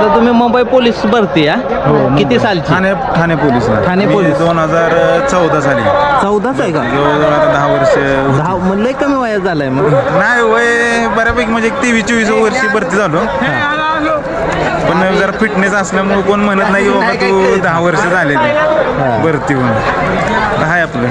आता तुम्ही मुंबई पोलीस भरती हा? किती सालची? Thane Thane police Thane police. दोन हजार चौदा साली चौदाच आहे का? जवळजवळ आता दहा वर्ष. दहा म्हणजे लय कमी वयात झालाय मग. नाही वय बऱ्यापैकी म्हणजे तेवीस चोवीस वर्षी भरती झालो. फिटनेस असल्यामुळे कोण म्हणत नाही की बाबा तू दहा वर्ष झालेली भरती होऊन हाय आपलं.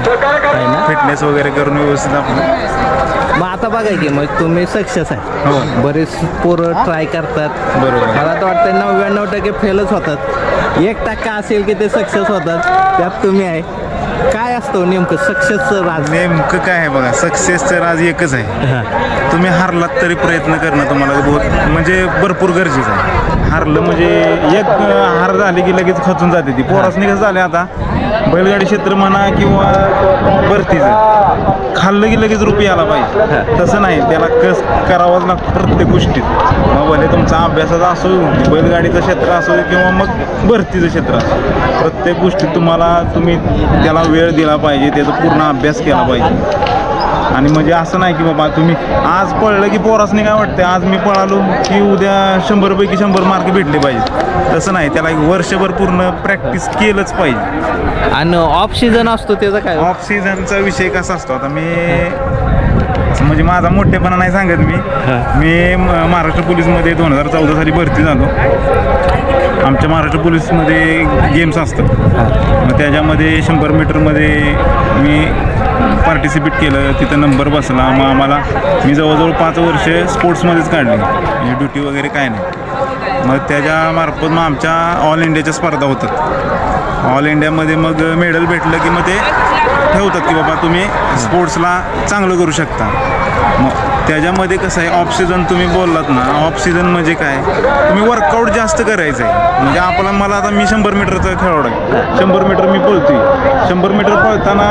आहे ना? फिटनेस वगैरे करून व्यवस्थित आपलं. मग आता बघा की मग तुम्ही सक्सेस आहे. हो. बरेच पोरं ट्राय करतात. बरोबर. मला तर वाटतं नव्याण्णव टक्के फेलच होतात. एक टक्का असेल की ते सक्सेस होतात त्यात तुम्ही आहे. काय असतं नेमकं? सक्सेसचं राज? नेमकं काय आहे बघा सक्सेसचं राज एकच आहे. हा. तुम्ही हारलात तरी प्रयत्न करणं तुम्हाला बहुत म्हणजे भरपूर गरजेचं आहे. हारलं म्हणजे एक हार झाली की लगेच खचून जाते ती. पोरासनी कसं झाले आता? बैलगाडी क्षेत्र म्हणा किंवा भरतीचं खाल्लं की लगेच रुपये आला पाहिजे. तसं नाही त्याला कस करावाच लागतो प्रत्येक गोष्टीत. मग भले तुमचा अभ्यासाचा असो बैलगाडीचं क्षेत्र असो किंवा मग भरतीचं क्षेत्र असो प्रत्येक गोष्टीत तुम्हाला तुम्ही त्याला वेळ दिला पाहिजे त्याचा पूर्ण अभ्यास केला पाहिजे. आणि म्हणजे असं नाही की बाबा तुम्ही आज पळलं की पोरासने काय वाटतं आज मी पळालो की उद्या शंभरपैकी शंभर मार्क भेटले पाहिजे तसं नाही त्याला एक वर्षभर पूर्ण प्रॅक्टिस केलंच पाहिजे. आणि ऑफ सीझन असतो त्याचं काय? ऑफ सीझनचा विषय कसा असतो? आता मी म्हणजे माझा मोठेपणा नाही सांगत मी. मी म- महाराष्ट्र पोलीसमध्ये दोन हजार चौदा साली भरती झालो. आमच्या महाराष्ट्र पोलीसमध्ये गेम्स असतात. मग त्याच्यामध्ये शंभर मीटरमध्ये मी पार्टिसिपेट केलं तिथं नंबर बसला मग आम्हाला मी जवळजवळ पाच वर्ष स्पोर्ट्समध्येच काढली. म्हणजे ड्युटी वगैरे काय नाही. मग त्याच्यामार्फत मग आमच्या ऑल इंडियाच्या स्पर्धा होतात. ऑल इंडियामध्ये मग मेडल भेटलं की मग ते ठेवतात की बाबा तुम्ही स्पोर्ट्सला चांगलं करू शकता. मग त्याच्यामध्ये कसं आहे ऑफ सीझन तुम्ही बोललात ना ऑफ सीझन म्हणजे काय? तुम्ही वर्कआउट जास्त करायचं आहे म्हणजे आपला मला आता मी शंभर मीटरचा खेळाडू आहे. शंभर मीटर मी पळतोय शंभर मीटर पळताना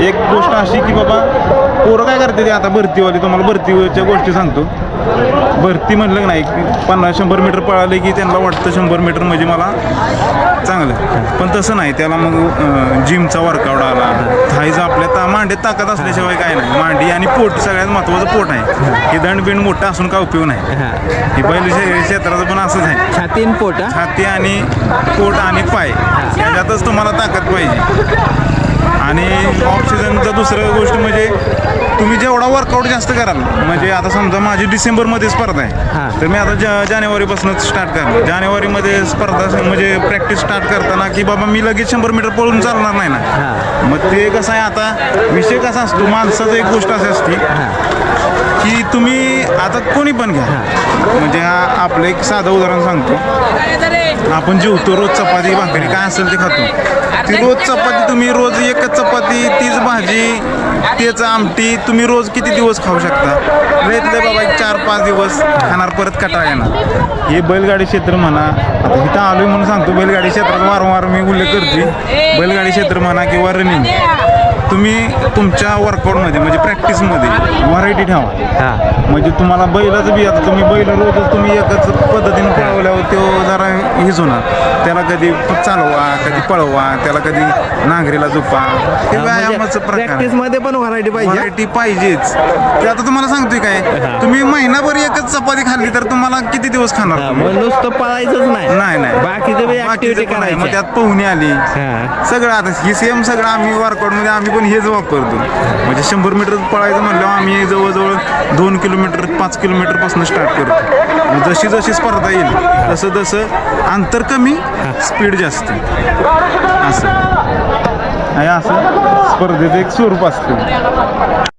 एक गोष्ट अशी की बाबा पोरं काय करते ते आता भरतीवाली तुम्हाला भरतीच्या गोष्टी सांगतो. भरती म्हटलं की नाही पन्नास शंभर मीटर पळाले की त्यांना वाटतं शंभर मीटर म्हणजे मला चांगलं. पण तसं नाही त्याला मग जिमचा वर्कआउट आला. थाईचा आपल्या ता मांडीत ताकद असल्याशिवाय काय नाही. मांडी आणि पोट सगळ्यात महत्त्वाचं पोट आहे. हे दंड बिंड मोठा असून काय उपयोग नाही. हा. बैल क्षेत्राचं पण असंच आहे. छातीन पोट? छाती आणि पोट आणि पाय. त्याच्यातच तुम्हाला ताकद पाहिजे. दुसरं गोष्ट म्हणजे तुम्ही जेवढा वर्कआउट जास्त कराल म्हणजे आता समजा माझी डिसेंबरमध्ये स्पर्धा हा. आहे तर मी आता ज जानेवारीपासून स्टार्ट करणार जानेवारीमध्ये स्पर्धा म्हणजे प्रॅक्टिस स्टार्ट करताना की बाबा मी लगेच शंभर मीटर पळून चालणार नाही ना. मग ते कसं आहे आता विषय कसा असतो माणसाचं एक गोष्ट अशी असते. की तुम्ही आता कोणी पण घ्या म्हणजे हा आपलं एक साधं उदाहरण सांगतो आपण जेवतो रोज चपाती भाकरी काय असेल ते खातो. ती रोज चपाती तुम्ही रोज एकच चपाती तीच भाजी तेच आमटी तुम्ही रोज किती दिवस खाऊ शकता? लय बाबा एक चार पाच दिवस खाणार परत कटाळा येणार. हे बैलगाडी क्षेत्र म्हणा आता इथं आलोय म्हणून सांगतो बैलगाडी क्षेत्रात वारंवार मी उल्लेख करते बैलगाडी क्षेत्र म्हणा किंवा रनिंग तुम्ही तुमच्या वर्कआउटमध्ये म्हणजे प्रॅक्टिसमध्ये व्हरायटी ठेवा. हा. म्हणजे तुम्हाला बैलाचं बी आता तुम्ही बैल रोजच तुम्ही एकच पद्धतीने पळवल्यावर तो होणार. त्याला कधी चालवा कधी पळवा त्याला कधी नांगरीला झोपा. हे व्यायामाचं प्रकारमध्ये पण व्हरायटी पाहिजे? व्हरायटी पाहिजेच. ते आता तुम्हाला सांगतोय काय? तुम्ही महिनाभर एकच चपाती खाल्ली तर तुम्हाला किती दिवस खाणार हा, तुम्ही? मग नुसतं पळायचंच नाही. नाही नाही. बाकीचे बी ऍक्टिव्हिटी बाकीचं पण आहे. मग करायची. त्यात पोहणी आली. हा. सगळं आता ही सेम सगळं आम्ही वर्कआउटमध्ये आम्ही पण हेच वापरतो. म्हणजे शंभर मीटर पळायचं म्हणल्यावर आम्ही जवळजवळ दोन किलोमीटर पाच किलोमीटरपासून स्टार्ट करतो. मग जशी जशी स्पर्धा येईल तसं तसं अंतर कमी स्पीड जास्त. असं. आहे असं. स्पर्धेचं एक स्वरूप असतं.